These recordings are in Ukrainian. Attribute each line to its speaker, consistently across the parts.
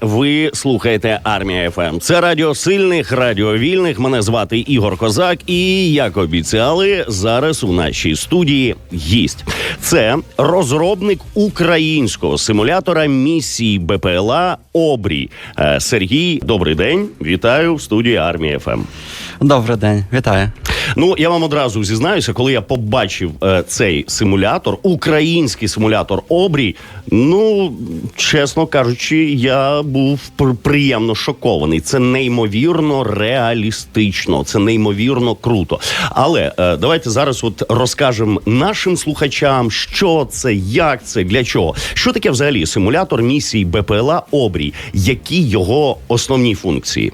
Speaker 1: Ви слухаєте Армія ФМ. Це радіо сильних, радіо вільних. Мене звати Ігор Козак. І як обіцяли, зараз у нашій студії гість. Це розробник українського симулятора місії БПЛА Обрій. Е, Сергій, добрий день. Вітаю в студії Армія ФМ.
Speaker 2: Добрий день, вітаю.
Speaker 1: Ну я вам одразу зізнаюся, коли я побачив е, цей симулятор, український симулятор обрій. Ну чесно кажучи, я був пр- приємно шокований. Це неймовірно реалістично, це неймовірно круто. Але е, давайте зараз от розкажемо нашим слухачам, що це, як це, для чого. Що таке взагалі симулятор місії БПЛА Обрій, які його основні функції?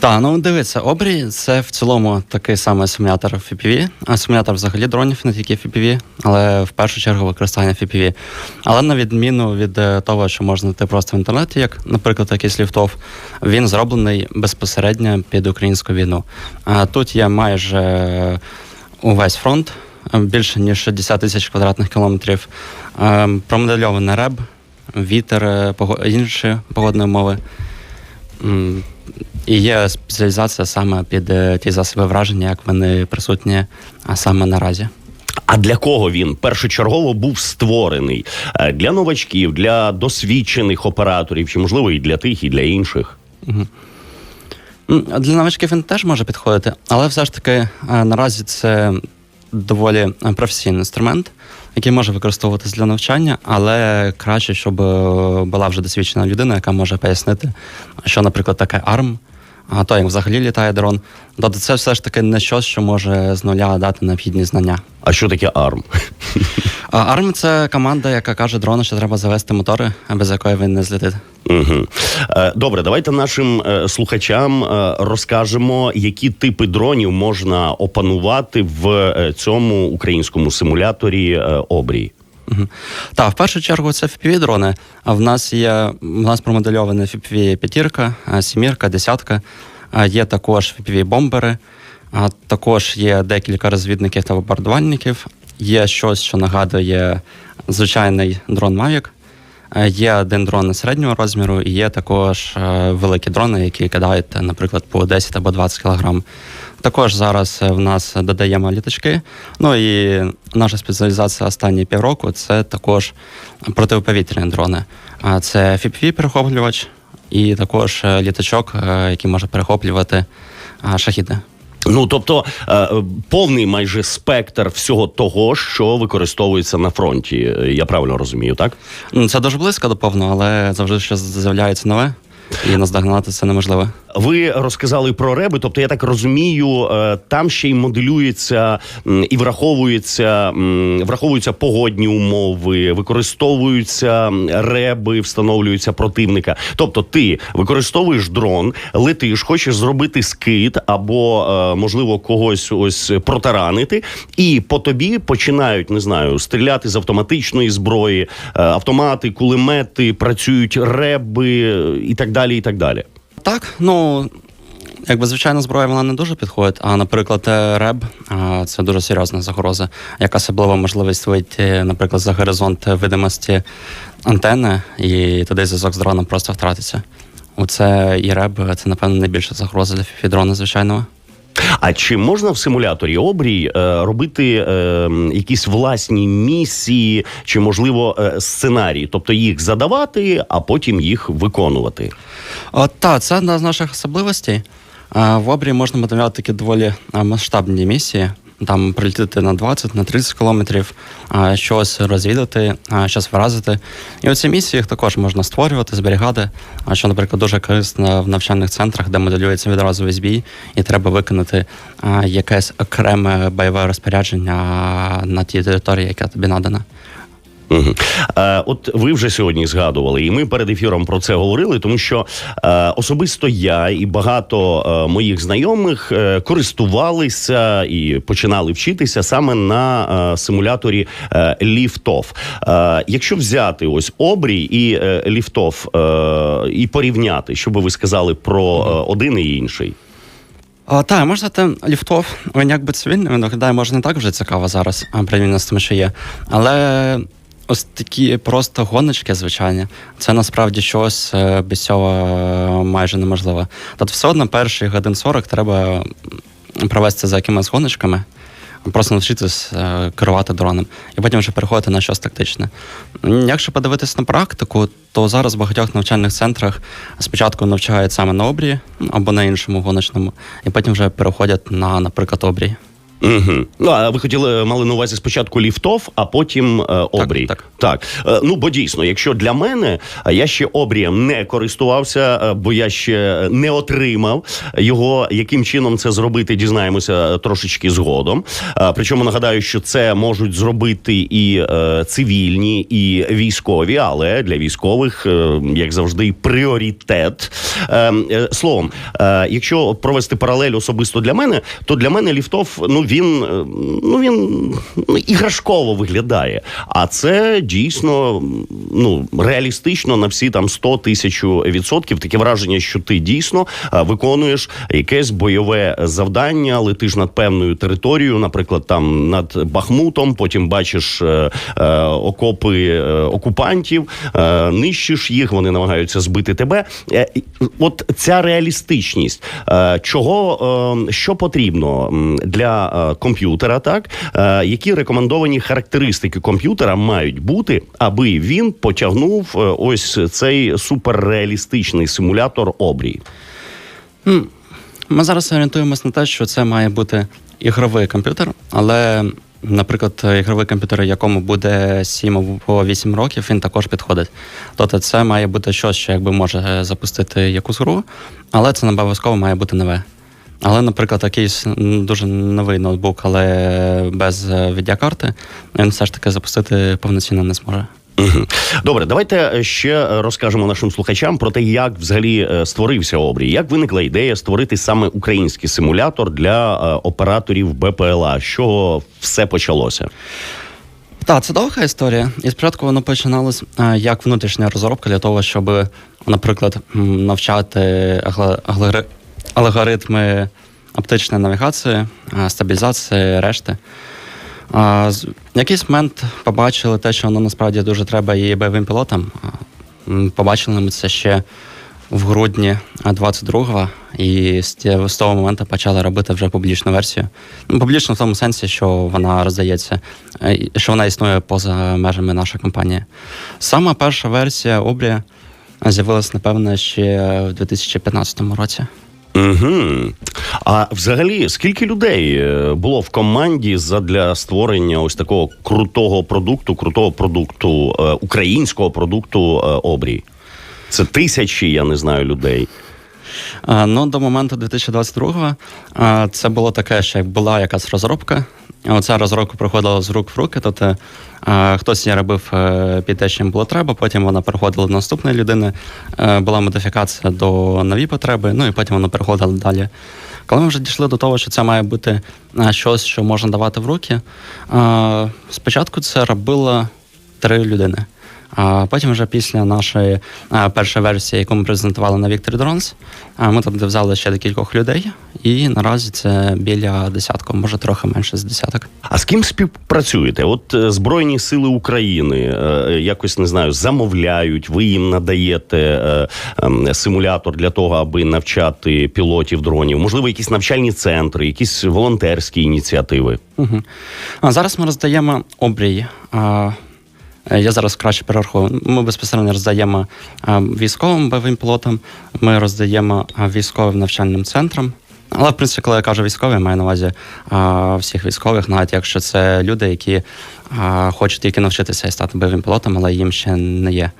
Speaker 2: Так, ну дивіться, обрій це в цілому такий самий симулятор FPV, а симулятор взагалі дронів, не тільки FPV, але в першу чергу використання FPV. Але на відміну від е, того, що можна знайти просто в інтернеті, як, наприклад, якийсь ліфтов, він зроблений безпосередньо під українську війну. А тут є майже е, увесь фронт, е, більше ніж 60 тисяч квадратних кілометрів, е, промодельований реб, вітер, інші погодні умови. І є спеціалізація саме під е, ті засоби враження, як вони присутні саме наразі.
Speaker 1: А для кого він першочергово був створений? Е, Для новачків, для досвідчених операторів, чи можливо і для тих, і для інших.
Speaker 2: Для новачків він теж може підходити, але все ж таки е, наразі це доволі е, професійний інструмент, який може використовуватись для навчання, але краще, щоб е, була вже досвідчена людина, яка може пояснити, що, наприклад, таке ARM, а то як взагалі літає дрон. Тобто це все ж таки не щось, що може з нуля дати необхідні знання.
Speaker 1: А що таке ARM?
Speaker 2: ARM – це команда, яка каже дрону, що треба завести мотори, без якої він не злетить.
Speaker 1: Угу. Е, Добре, давайте нашим е, слухачам е, розкажемо, які типи дронів можна опанувати в цьому українському симуляторі обрій.
Speaker 2: Мгм. Так, в першу чергу це FPV-дрони. А в нас є в нас промодельовані FPV п'ятірка, сімірка, десятка. Є також FPV-бомбери, а також є декілька розвідників та бомбардувальників. Є щось, що нагадує звичайний дрон Mavic. Є один дрон середнього розміру, і є також е, великі дрони, які кидають, наприклад, по 10 або 20 кг. Також зараз е, в нас додаємо літачки. Ну і наша спеціалізація останні півроку це також протиповітряні дрони. А Це fpv перехоплювач і також е, літачок, е, який може перехоплювати шахіди.
Speaker 1: Ну тобто повний майже спектр всього того, що використовується на фронті. Я правильно розумію, так?
Speaker 2: Це дуже близько до повного, але завжди щось з'являється нове, і наздогнати це неможливо.
Speaker 1: Ви розказали про реби, тобто я так розумію, е, там ще й моделюється і враховується, враховуються погодні умови, використовуються реби, встановлюються противника. Тобто, ти використовуєш дрон, летиш, хочеш зробити скид або е, можливо когось ось протаранити, і по тобі починають не знаю стріляти з автоматичної зброї, е, автомати, кулемети, працюють реби і так далі. І так далі.
Speaker 2: Так, ну. Якби звичайна зброя вона не дуже підходить. А наприклад, е, РЕБ це дуже серйозна загроза, яка особлива можливість вийти, наприклад, за горизонт видимості антени, і туди зв'язок з дроном просто втратиться. Оце і РЕБ це, напевно, найбільша загроза для фідрона звичайного.
Speaker 1: А чи можна в симуляторі обрій е, робити е, якісь власні місії, чи можливо е, сценарії, тобто їх задавати, а потім їх виконувати?
Speaker 2: Та, це одна з наших особливостей. В обрі можна моделювати такі доволі масштабні місії. Там прилітати на 20, на 30 кілометрів, щось розвідати, щось вразити. І оці місії їх також можна створювати, зберігати. Що, наприклад, дуже корисно в навчальних центрах, де моделюється відразу збій, і треба виконати якесь окреме бойове розпорядження на тій території, яка тобі надана.
Speaker 1: Е, от ви вже сьогодні згадували, і ми перед ефіром про це говорили, тому що е, особисто я і багато е, моїх знайомих користувалися і починали вчитися саме на симуляторі ліфтов. Якщо взяти ось обрій і е, ліфтов і порівняти, що би ви сказали про один і інший?
Speaker 2: А, так, можна сказати, ліфтов, він якби цивільний, він виглядає, може, не так вже цікаво зараз, а порівняно з тим, що є. Але Ось такі просто гоночки, звичайні. Це насправді щось е, без цього е, майже неможливо. Тобто, все одно перші годин 40 треба провести за якимись гоночками, просто навчитись е, керувати дроном, і потім вже переходити на щось тактичне. Якщо подивитись на практику, то зараз в багатьох навчальних центрах спочатку навчають саме на обрії або на іншому гоночному, і потім вже переходять на, наприклад, обрій.
Speaker 1: Угу. Ну, а ви хотіли мали на увазі спочатку ліфтов, а потім е, обрій.
Speaker 2: так.
Speaker 1: так. Е, ну бо дійсно, якщо для мене а я ще обрієм не користувався, е, бо я ще не отримав його. Яким чином це зробити, дізнаємося трошечки згодом. Е, причому нагадаю, що це можуть зробити і е, цивільні, і військові, але для військових, е, як завжди, пріоритет. Е, е, словом, е, якщо провести паралель особисто для мене, то для мене ліфтов, ну він е, ну він ну, іграшково виглядає. А це дійсно ну реалістично на всі там 100 тисяч відсотків. Таке враження, що ти дійсно е, виконуєш якесь бойове завдання, летиш над певною територією, наприклад, там над Бахмутом, потім бачиш е, е, окопи е, окупантів, е, нищиш їх, вони намагаються збити тебе. От ця реалістичність, чого що потрібно для комп'ютера, так е, які рекомендовані характеристики комп'ютера мають бути, аби він потягнув е, ось цей суперреалістичний симулятор обрій.
Speaker 2: Ми зараз орієнтуємось на те, що це має бути ігровий комп'ютер, але, наприклад, ігровий комп'ютер, якому буде 7 або 8 років, він також підходить. Тобто це має бути щось, що якби може запустити якусь гру, але це не обов'язково має бути нове. Але, наприклад, якийсь дуже новий ноутбук, але без е, відеокарти, він все ж таки запустити повноцінно не зможе.
Speaker 1: Добре, давайте ще розкажемо нашим слухачам про те, як взагалі е, створився обрій, як виникла ідея створити саме український симулятор для е, операторів БПЛА. З чого все почалося?
Speaker 2: Так, це довга історія. І спочатку воно починалось е, як внутрішня розробка для того, щоб, наприклад, навчати алгоритми оптичної навігації, е, стабілізації, решти. В якийсь момент побачили те, що воно насправді дуже треба і бойовим пілотам. Побачили ми це ще в грудні 22-го, і з того моменту почали робити вже публічну версію. Ну, публічно в тому сенсі, що вона роздається, е, що вона існує поза межами нашої компанії. Сама перша версія Обрія з'явилась, напевно, ще в 2015 році.
Speaker 1: Угу. А взагалі, скільки людей е, було в команді задля створення ось такого крутого продукту, крутого продукту, е, українського продукту е, обрій? Це тисячі, я не знаю, людей.
Speaker 2: Ну, до моменту 2022-го а, це було таке, що була якась розробка. Оця розробка проходила з рук в руки. Тобто хтось її робив е, під те, чим було треба, потім вона переходила до наступної людини, е, була модифікація до нові потреби, ну і потім вона переходила далі. Коли ми вже дійшли до того, що це має бути а, щось, що можна давати в руки, спочатку це робило три людини. А потім, вже після нашої а, першої версії, яку ми презентували на Victory Drones, а, ми туди взяли ще декількох людей, і наразі це біля десятку, може трохи менше з десяток.
Speaker 1: А з ким співпрацюєте? От е, Збройні Сили України е, якось не знаю, замовляють, ви їм надаєте е, ем, симулятор для того, аби навчати пілотів дронів. Можливо, якісь навчальні центри, якісь волонтерські ініціативи.
Speaker 2: Угу. А зараз ми роздаємо обрій. Е, я зараз краще перерахую. Ми безпосередньо роздаємо військовим бойовим пілотам, ми роздаємо військовим навчальним центрам. Але, в принципі, коли я кажу військові, я маю на увазі а, всіх військових, навіть якщо це люди, які а, хочуть тільки навчитися і стати бойовим пілотом, але їм ще не є.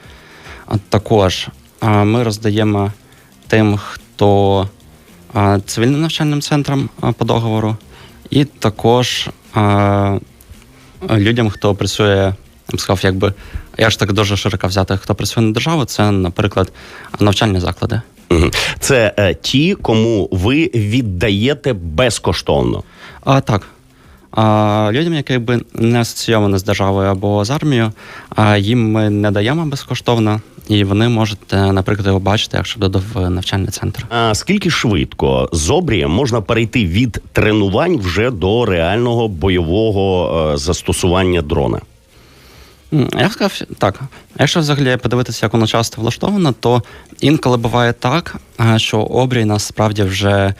Speaker 2: А також а, ми роздаємо тим, хто а, цивільним навчальним центрам а, по договору, і також а, людям, хто працює, я б сказав, якби я ж так дуже широко взяти, хто працює на державу, це, наприклад, навчальні заклади.
Speaker 1: Це е, ті, кому ви віддаєте безкоштовно.
Speaker 2: А так. А, людям, які якби не асоційовані з державою або з армією, а їм ми не даємо безкоштовно, і вони можуть, е, наприклад, його бачити, якщо додав в навчальний центр.
Speaker 1: А скільки швидко з обрієм можна перейти від тренувань вже до реального бойового е, застосування дрона?
Speaker 2: Я сказав так. Якщо взагалі подивитися, як воно часто влаштовано, то інколи буває так, е, що обрій насправді вже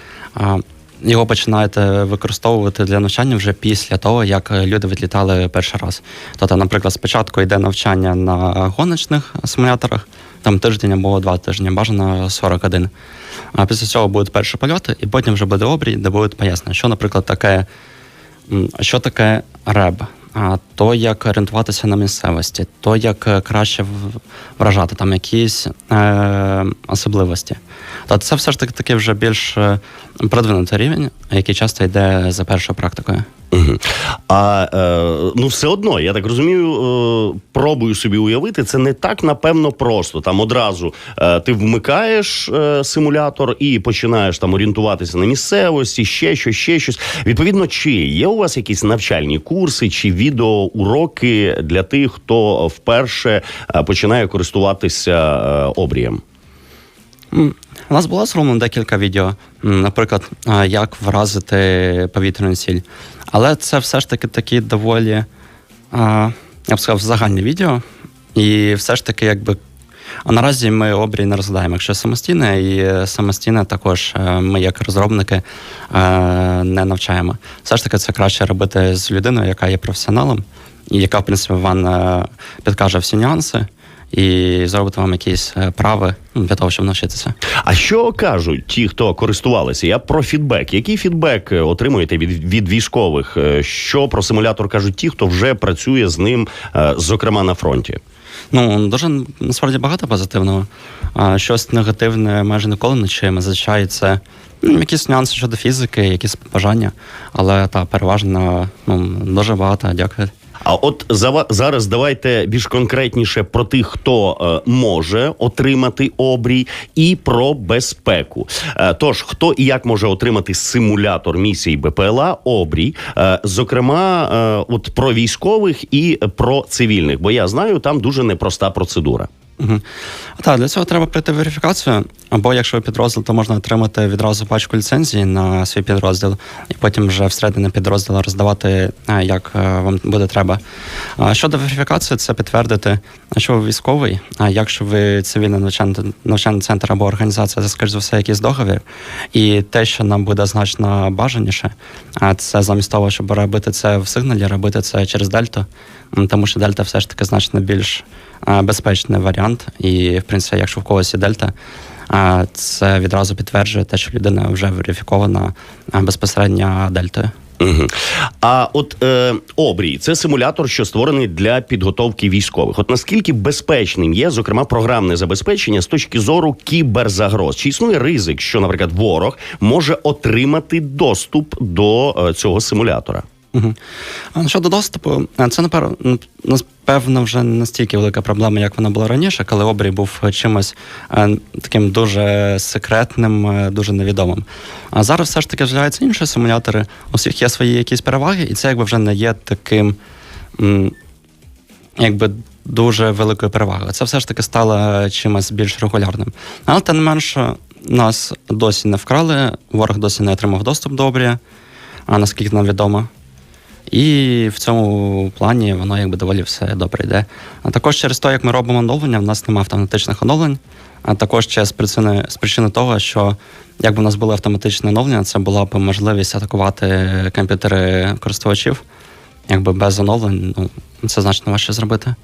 Speaker 2: його починають е, використовувати для навчання вже після того, як люди відлітали перший раз. Тобто, наприклад, спочатку йде навчання на гоночних симуляторах, там тиждень або два тижні, бажано 41. А після цього будуть перші польоти, і потім вже буде обрій, де будуть пояснення, що, наприклад, таке Що таке реб? То, як орієнтуватися на місцевості, то як е, краще вражати, там якісь е, особливості. То це все ж таки такий вже більш е, продвинутий рівень, який часто йде за першою практикою.
Speaker 1: Угу. А е, ну все одно, я так розумію, е, пробую собі уявити, це не так напевно просто. Там одразу е, ти вмикаєш е, симулятор і починаєш там орієнтуватися на місцевості, ще щось, ще щось. Відповідно, чи є у вас якісь навчальні курси чи відеоуроки для тих, хто вперше е, починає користуватися е, обрієм?
Speaker 2: У нас було зроблено декілька відео, наприклад, як вразити повітряну ціль. Але це все ж таки такі доволі, я б сказав, загальні відео. І все ж таки, якби. А наразі ми обрій не розглядаємо, якщо самостійне, і самостійне також е, ми, як розробники, е, не навчаємо. Все ж таки, це краще робити з людиною, яка є професіоналом, і яка, в принципі, вам е, підкаже всі нюанси і зробить вам якісь прави ну, для того, щоб навчитися.
Speaker 1: А що кажуть ті, хто користувалися? Я про фідбек. Який фідбек отримуєте від, від військових? Що про симулятор кажуть ті, хто вже працює з ним, зокрема на фронті?
Speaker 2: Ну, дуже насправді багато позитивного. А щось негативне майже ніколи не чуємо. Зазвичай це ну, якісь нюанси щодо фізики, якісь бажання. Але та переважно ну, дуже багато. Дякую.
Speaker 1: А от зараз давайте більш конкретніше про тих, хто е, може отримати обрій, і про безпеку. Е, тож, хто і як може отримати симулятор місії БПЛА обрій, е, зокрема, от про військових і про цивільних, бо я знаю, там дуже непроста процедура.
Speaker 2: Угу. Так, для цього треба пройти верифікацію. Або якщо ви підрозділ, то можна отримати відразу пачку ліцензії на свій підрозділ, і потім вже всередині підрозділу роздавати, е, як е, вам буде треба. Щодо верифікації, це підтвердити, що ви військовий. А якщо ви цивільний навчальний, навчальний центр або організація, це скоріш за все якийсь договір. І те, що нам буде значно бажаніше, це замість того, щоб робити це в сигналі, робити це через дельту. Тому що дельта все ж таки значно більш безпечний варіант. І, в принципі, якщо в когось є дельта, це відразу підтверджує те, що людина вже верифікована безпосередньо дельтою.
Speaker 1: Угу. А от е, обрій це симулятор, що створений для підготовки військових. От наскільки безпечним є, зокрема, програмне забезпечення з точки зору кіберзагроз? Чи існує ризик, що, наприклад, ворог може отримати доступ до е, цього симулятора?
Speaker 2: Угу. Щодо доступу, це напевно, вже не настільки велика проблема, як вона була раніше, коли обрій був чимось таким дуже секретним, дуже невідомим. А зараз все ж таки з'являються інші симулятори, у всіх є свої якісь переваги, і це якби вже не є таким. Якби дуже великою перевагою. Це все ж таки стало чимось більш регулярним. Але тим не менше, нас досі не вкрали, ворог досі не отримав доступ до обрія, а наскільки нам відомо. І в цьому плані воно якби доволі все добре йде. А також через те, як ми робимо оновлення, в нас немає автоматичних оновлень. А також ще з причини, з причини того, що якби у нас були автоматичні оновлення, це була б можливість атакувати комп'ютери користувачів. Якби без оновлень, ну це значно важче зробити.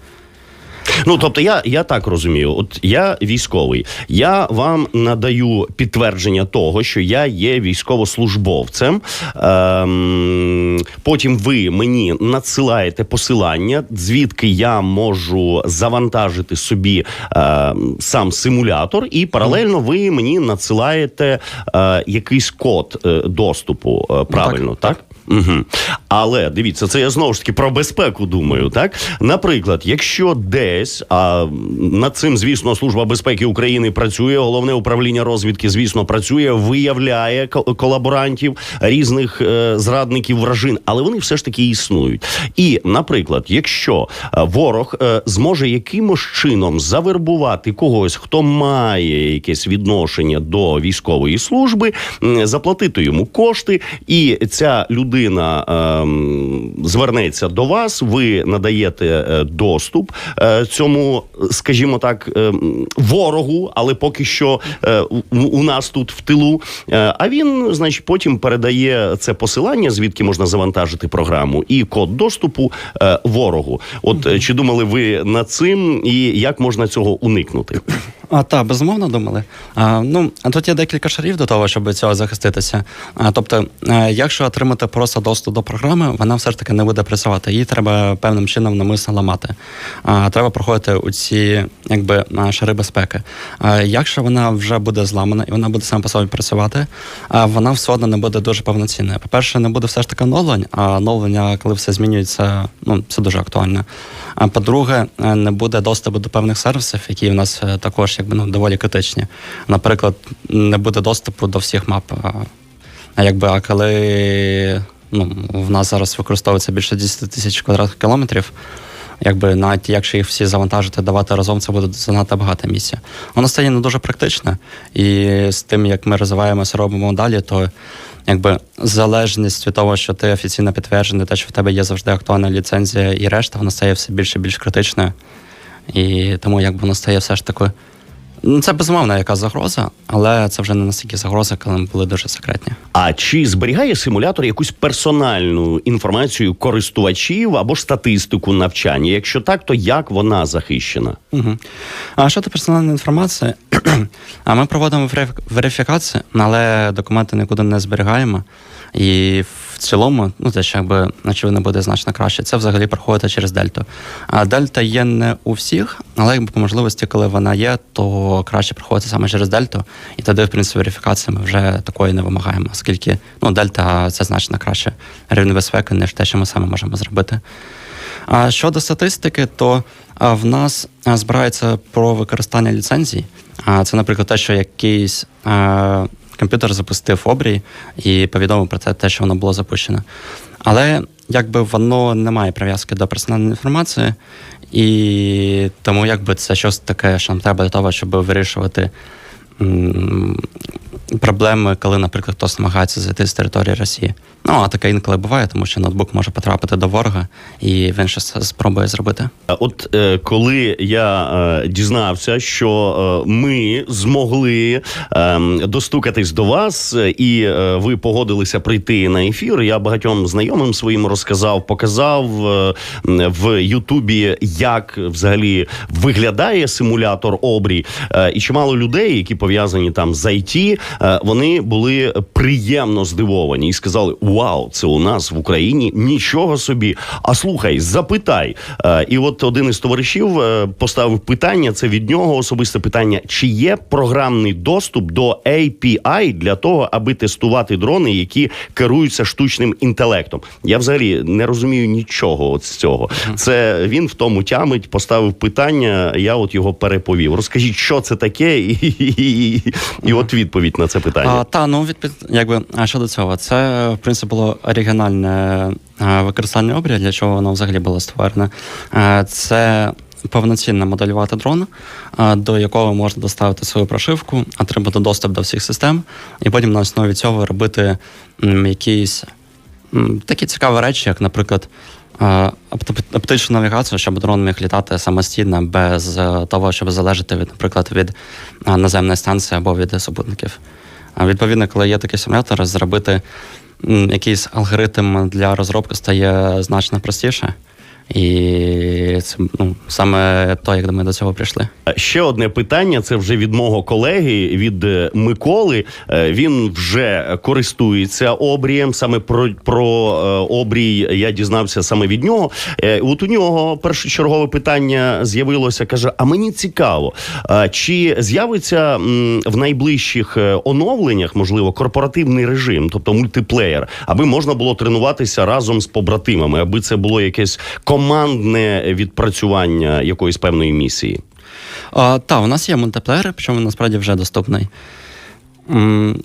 Speaker 1: Ну тобто, я, я так розумію, от я військовий, я вам надаю підтвердження того, що я є військовослужбовцем. Ем, потім ви мені надсилаєте посилання, звідки я можу завантажити собі ем, сам симулятор, і паралельно ви мені надсилаєте е, якийсь код е, доступу. Е, правильно, так? Угу. Але дивіться, це я знову ж таки про безпеку думаю. Так, наприклад, якщо десь а над цим, звісно, служба безпеки України працює, головне управління розвідки, звісно, працює, виявляє колаборантів різних е, зрадників вражин, але вони все ж таки існують. І, наприклад, якщо е, ворог е, зможе якимось чином завербувати когось, хто має якесь відношення до військової служби, м, заплатити йому кошти, і ця людина людина ем, звернеться до вас, ви надаєте е, доступ е, цьому, скажімо так, ем, ворогу, але поки що е, у, у нас тут в тилу. Е, а він, значить, потім передає це посилання, звідки можна завантажити програму, і код доступу е, ворогу. От е, чи думали ви над цим, і як можна цього уникнути?
Speaker 2: А, так, безумовно думали. А, ну, а тут є декілька шарів до того, щоб цього захиститися. А, тобто, е, якщо отримати просто доступ до програми, вона все ж таки не буде працювати. Її треба певним чином намисно ламати. А, треба проходити у ці якби, шари безпеки. А, якщо вона вже буде зламана і вона буде сама по собі працювати, а, вона все одно не буде дуже повноцінною. По-перше, не буде все ж таки оновлень, а оновлення, коли все змінюється, ну, це дуже актуально. А по-друге, е, не буде доступу до певних сервісів, які в нас е, якби ну доволі критичні. Наприклад, не буде доступу до всіх мап. А, якби а коли ну, в нас зараз використовується більше 10 тисяч квадратних кілометрів. Якби навіть якщо їх всі завантажити, давати разом, це буде занадто багата місія. Воно стає не дуже практичне, і з тим, як ми розвиваємося, робимо далі, то якби залежність від того, що ти офіційно підтверджений, те, що в тебе є завжди актуальна ліцензія і решта, воно стає все більше і більш критичною. І тому якби воно стає все ж таки. Ну, це безумовна яка загроза, але це вже не настільки загроза, коли ми були дуже секретні.
Speaker 1: А чи зберігає симулятор якусь персональну інформацію користувачів або ж статистику навчання? Якщо так, то як вона захищена?
Speaker 2: Угу. А щодо персональної інформації, а ми проводимо вериф- верифікацію, але документи нікуди не зберігаємо. І в цілому, ну це ж якби очевидно буде значно краще. Це взагалі проходить через дельту. А дельта є не у всіх, але якби по можливості, коли вона є, то краще проходити саме через дельту. І тоді, в принципі, верифікації ми вже такої не вимагаємо, оскільки ну, дельта це значно краще рівень безпеки, ніж те, що ми саме можемо зробити. А щодо статистики, то в нас збирається про використання ліцензій. А, це, наприклад, те, що якийсь комп'ютер запустив обрій і повідомив про те, що воно було запущено. Але якби воно не має прив'язки до персональної інформації, і тому якби це щось таке, що нам треба для того, щоб вирішувати. Проблеми, коли, наприклад, хтось намагається зайти з території Росії. Ну, а таке інколи буває, тому що ноутбук може потрапити до ворога, і він щось спробує зробити.
Speaker 1: От е, коли я е, дізнався, що е, ми змогли е, достукатись до вас, е, і е, ви погодилися прийти на ефір, я багатьом знайомим своїм розказав, показав е, в Ютубі, як взагалі виглядає симулятор обрій. Е, і чимало людей, які пов'язані там з IT, вони були приємно здивовані і сказали: Вау, це у нас в Україні нічого собі. А слухай, запитай. Е, І от один із товаришів е, поставив питання. Це від нього особисте питання: чи є програмний доступ до API для того, аби тестувати дрони, які керуються штучним інтелектом? Я взагалі не розумію нічого от з цього. Це він в тому тямить, поставив питання. Я от його переповів. Розкажіть, що це таке, і, і, і, і от відповідь на це питання.
Speaker 2: А, та, ну відпід, якби а щодо цього, це в принципі було оригінальне використання обрія, для чого воно взагалі було створене. Це повноцінно моделювати дрон, до якого можна доставити свою прошивку, отримати доступ до всіх систем, і потім на основі цього робити якісь такі цікаві речі, як, наприклад. Оптичну навігацію, щоб дрон міг літати самостійно без е, того, щоб залежати від, наприклад, від наземної станції або від супутників. А відповідно, коли є такий симулятор, зробити якийсь алгоритм для розробки стає значно простіше. І це ну, саме то, як ми до цього прийшли.
Speaker 1: Ще одне питання. Це вже від мого колеги від е, Миколи. Е, Він вже користується обрієм. Саме про, про е, обрій я дізнався саме від нього. От у нього першочергове питання з'явилося. каже: А мені цікаво, чи з'явиться в найближчих оновленнях, можливо, корпоративний режим, тобто мультиплеєр, аби можна було тренуватися разом з побратимами, аби це було якесь командне відпрацювання якоїсь певної місії.
Speaker 2: А, та, у нас є мультиплеєр, причому насправді вже доступний. М,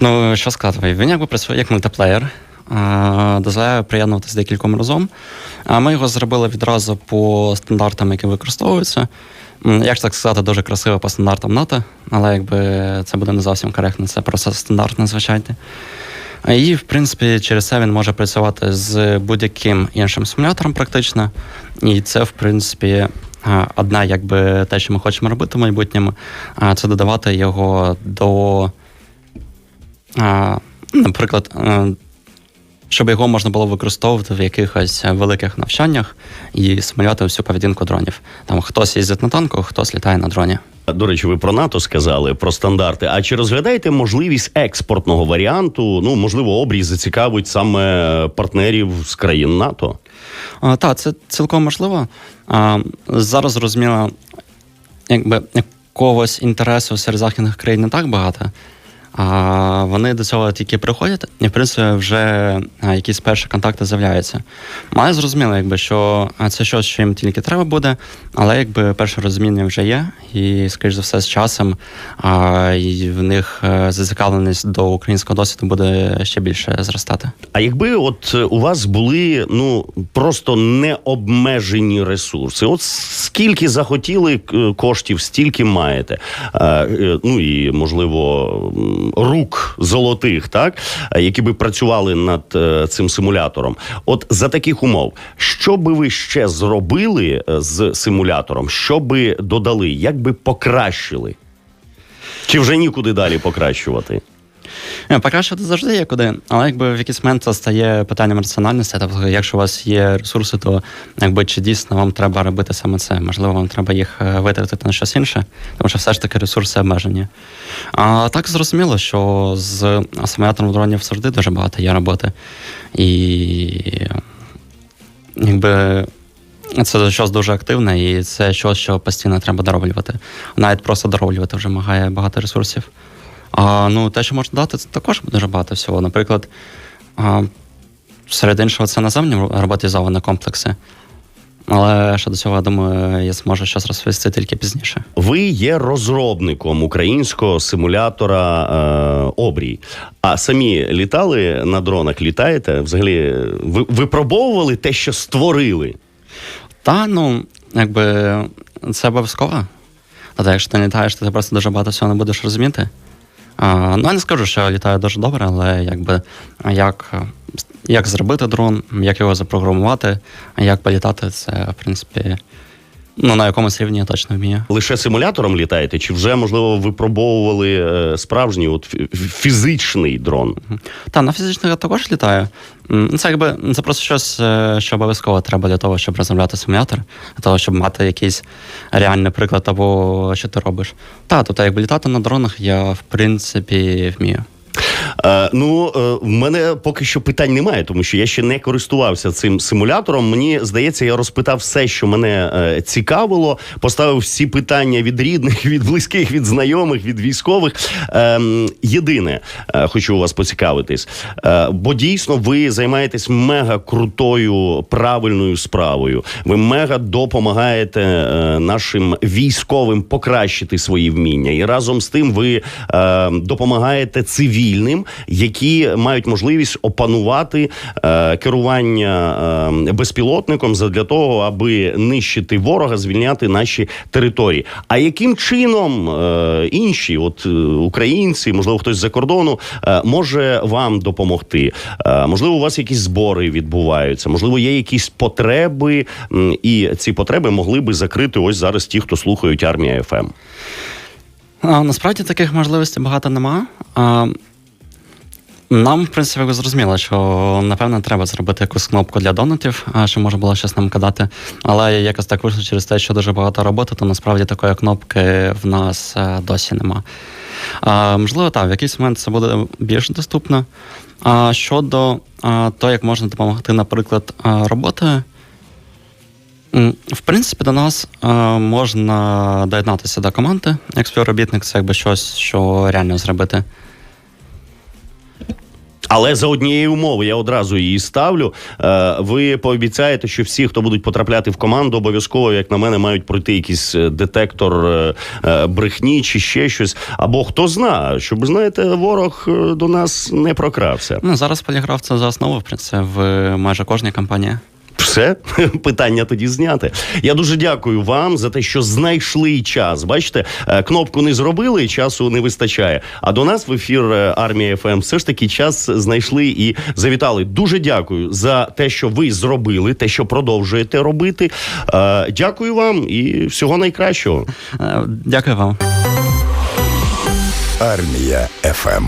Speaker 2: ну, що сказати, він якби працює як мультиплеєр, дозволяє приєднуватися декільком разом. А ми його зробили відразу по стандартам, які використовуються. Як так сказати, дуже красиво по стандартам НАТО, але якби це буде не зовсім коректно, це просто стандарт надзвичайний. І, в принципі, через це він може працювати з будь-яким іншим симулятором, практично. І це, в принципі, а, одна, якби те, що ми хочемо робити в майбутньому, це додавати його до, наприклад, е, щоб його можна було використовувати в якихось великих навчаннях і симулювати всю поведінку дронів. Там хтось їздить на танку, хтось літає на дроні.
Speaker 1: До речі, ви про НАТО сказали про стандарти. А чи розглядаєте можливість експортного варіанту? Ну можливо, обрій зацікавить саме партнерів з країн НАТО.
Speaker 2: Так, це цілком можливо. А, зараз зрозуміло, якби якогось інтересу серед західних країн не так багато. А вони до цього тільки приходять, і в принципі вже якісь перші контакти з'являються. Має зрозуміло, якби що це щось, що їм тільки треба буде, але якби перше розуміння вже є, і, скоріш за все, з часом а, і в них е, зацікавленість до українського досвіду буде ще більше зростати.
Speaker 1: А якби от е, у вас були ну просто необмежені ресурси, от скільки захотіли е, коштів, стільки маєте. Ну і можливо рук золотих, так які би працювали над е, цим симулятором. От за таких умов, що би ви ще зробили е, з симулятором? Що би додали? Як би покращили? Чи вже нікуди далі покращувати?
Speaker 2: Е, Покращувати завжди є куди, але якби в якийсь момент це стає питанням раціональності. Тобто, якщо у вас є ресурси, то якби чи дійсно вам треба робити саме це? Можливо, вам треба їх е, витратити на щось інше, тому що все ж таки ресурси обмежені. А так зрозуміло, що з симулятором дронів завжди дуже багато є роботи. І якби. Це щось дуже активне, і це щось, що постійно треба дороблювати. Навіть просто дороблювати вимагає багато ресурсів. А, ну, те, що можна дати, це також дуже багато всього. Наприклад, а, серед іншого, це наземні роботизовані комплекси. Але ще до цього, я думаю, я зможу щось розповісти тільки пізніше.
Speaker 1: Ви є розробником українського симулятора е, обрій. А самі літали на дронах? Літаєте? Взагалі, ви випробовували те, що створили?
Speaker 2: Та, ну, якби це обов'язково. Тобто, якщо ти літаєш, то ти просто дуже багато всього не будеш розуміти. Ну, я не скажу, що літає дуже добре, але якби як, як зробити дрон, як його запрограмувати, як політати, це, в принципі, ну, на якомусь рівні я точно вмію.
Speaker 1: Лише симулятором літаєте? Чи вже можливо випробовували е, справжній от фізичний дрон?
Speaker 2: Та, на фізичних я також літаю. Це якби це просто щось, е, що обов'язково треба для того, щоб розробляти симулятор, для того, щоб мати якийсь реальний приклад того, що ти робиш. Та, тобто, якби літати на дронах, я в принципі вмію.
Speaker 1: Е, ну, е, в мене поки що питань немає, тому що я ще не користувався цим симулятором. Мені здається, я розпитав все, що мене е, цікавило, поставив всі питання від рідних, від близьких, від знайомих, від військових. Е, єдине, хочу у вас поцікавитись, бо дійсно ви займаєтесь мега крутою правильною справою. Ви мега допомагаєте нашим військовим покращити свої вміння, і разом з тим ви е, допомагаєте цивільним, які мають можливість опанувати е, керування е, безпілотником для того, аби нищити ворога, звільняти наші території. А яким чином е, інші, от е, українці, можливо, хтось з-за кордону, е, може вам допомогти? Е, можливо, у вас якісь збори відбуваються, можливо, є якісь потреби, і ці потреби могли би закрити ось зараз ті, хто слухають армія ФМ.
Speaker 2: Насправді таких можливостей багато нема. Нам, в принципі, зрозуміло, що напевно треба зробити якусь кнопку для донатів, що може було щось нам кидати. Але якось так вийшло через те, що дуже багато роботи, то насправді такої кнопки в нас е, досі нема. Можливо, так, в якийсь момент це буде більш доступно. А щодо того, як можна допомогти, наприклад, роботою. В принципі, до нас можна доєднатися до команди як співробітник, це якби щось, що реально зробити.
Speaker 1: Але за однієї умови я одразу її ставлю. Е, ви пообіцяєте, що всі, хто будуть потрапляти в команду, обов'язково, як на мене, мають пройти якийсь е, детектор е, брехні чи ще щось. Або хто зна, щоб знаєте, ворог до нас не прокрався.
Speaker 2: Ну, зараз поліграф це за основу, в принципі, в майже кожній компанії.
Speaker 1: Все питання тоді зняте. Я дуже дякую вам за те, що знайшли час. Бачите, е, кнопку не зробили, часу не вистачає. А до нас в ефір е, армія ФМ все ж таки час знайшли і завітали. Дуже дякую за те, що ви зробили, те, що продовжуєте робити. Е, Дякую вам і всього найкращого.
Speaker 2: Дякую вам.
Speaker 3: Армія ФМ.